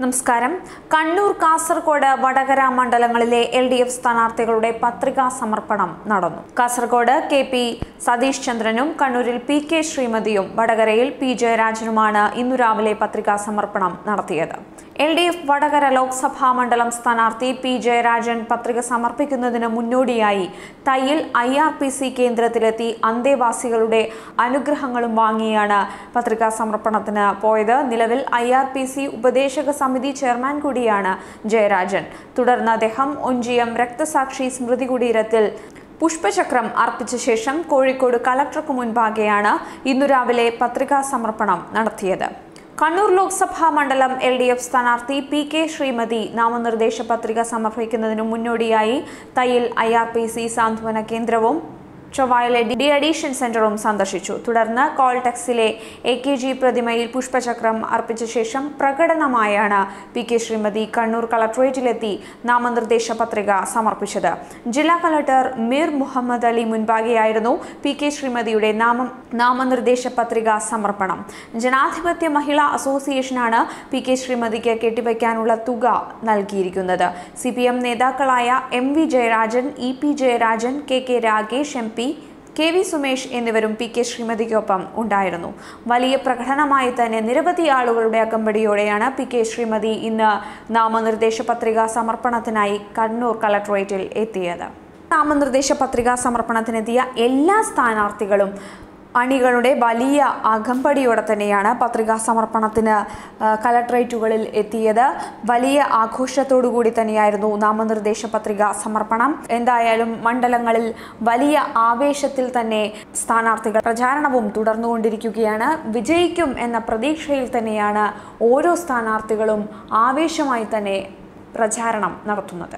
നമസ്കാരം. കണ്ണൂർ കാസർഗോഡ് വടകര മണ്ഡലങ്ങളിലെ L D F സ്ഥാനാർത്ഥികളുടെ പത്രികാ സമർപ്പണം നടന്നു. കാസർഗോഡ് കെ പി സതീഷ് ചന്ദ്രനും കണ്ണൂരിൽ പി കെ ശ്രീമതിയും വടകരയിൽ പി ജയരാജനുമാണ് ഇന്നു രാവിലെ പത്രികാ സമർപ്പണം നടത്തിയത്. L D F Vadakara Lok Sabha മണ്ഡലം സ്ഥാനാർത്ഥി പി ജയരാജൻ പത്രിക സമർപ്പിക്കുന്നതിന് മുന്നോടിയായി Thayyil I R P C കേന്ദ്രത്തിലെത്തി അന്തേവാസികളുടെ അനുഗ്രഹങ്ങളും വാങ്ങിയാണ് പത്രികാ സമർപ്പണത്തിന് പോയത്. നിലവിൽ ഐ ആർ പി സി ഉപദേശക സമിതി ചെയർമാൻ കൂടിയാണ് ജയരാജൻ. തുടർന്ന് അദ്ദേഹം ഒഞ്ചിയം രക്തസാക്ഷി സ്മൃതി കുടീരത്തിൽ പുഷ്പചക്രം അർപ്പിച്ച ശേഷം കോഴിക്കോട് കലക്ടർക്ക് മുൻപാകെയാണ് ഇന്നു രാവിലെ പത്രികാ സമർപ്പണം നടത്തിയത്. കണ്ണൂർ ലോക്സഭാ മണ്ഡലം എൽ ഡി എഫ് സ്ഥാനാർത്ഥി പി കെ ശ്രീമതി നാമനിർദ്ദേശ പത്രിക സമർപ്പിക്കുന്നതിനു മുന്നോടിയായി Thayyil I R P C സാന്ത്വന കേന്ദ്രവും ചൊവ്വായിലെ ഡി അഡീഷൻ സെന്ററും സന്ദർശിച്ചു. തുടർന്ന് കോൾടെക്സിലെ എ കെ ജി പ്രതിമയിൽ പുഷ്പചക്രം അർപ്പിച്ച ശേഷം പ്രകടനമായാണ് പി കെ ശ്രീമതി കണ്ണൂർ കളക്ട്രേറ്റിലെത്തി നാമനിർദ്ദേശ പത്രിക സമർപ്പിച്ചത്. ജില്ലാ കളക്ടർ മീർ മുഹമ്മദ് അലി മുൻപാകെയായിരുന്നു പി കെ ശ്രീമതിയുടെ നാമം നാമനിർദ്ദേശ പത്രിക സമർപ്പണം. ജനാധിപത്യ മഹിളാ അസോസിയേഷനാണ് പി കെ ശ്രീമതിക്ക് കെട്ടിവയ്ക്കാനുള്ള തുക നൽകിയിരിക്കുന്നത്. സി പി എം നേതാക്കളായ M V Jayarajan E P Jayarajan K K Ragesh M P K V Sumesh എന്നിവരും പി കെ ശ്രീമതിക്കൊപ്പം ഉണ്ടായിരുന്നു. വലിയ പ്രകടനമായി തന്നെ നിരവധി ആളുകളുടെ അകമ്പടിയോടെയാണ് പി കെ ശ്രീമതി ഇന്ന് നാമനിർദ്ദേശ പത്രിക സമർപ്പണത്തിനായി കണ്ണൂർ കളക്ട്രേറ്റിൽ എത്തിയത്. നാമനിർദ്ദേശ പത്രിക സമർപ്പണത്തിനെത്തിയ എല്ലാ സ്ഥാനാർത്ഥികളും അണികളുടെ വലിയ അകമ്പടിയോടെ തന്നെയാണ് പത്രികാ സമർപ്പണത്തിന് കലക്ട്രേറ്റുകളിൽ എത്തിയത്. വലിയ ആഘോഷത്തോടുകൂടി തന്നെയായിരുന്നു നാമനിർദ്ദേശ പത്രിക സമർപ്പണം. എന്തായാലും മണ്ഡലങ്ങളിൽ വലിയ ആവേശത്തിൽ തന്നെ സ്ഥാനാർത്ഥികൾ പ്രചാരണവും തുടർന്നുകൊണ്ടിരിക്കുകയാണ്. വിജയിക്കും എന്ന പ്രതീക്ഷയിൽ തന്നെയാണ് ഓരോ സ്ഥാനാർത്ഥികളും ആവേശമായി തന്നെ പ്രചാരണം നടത്തുന്നത്.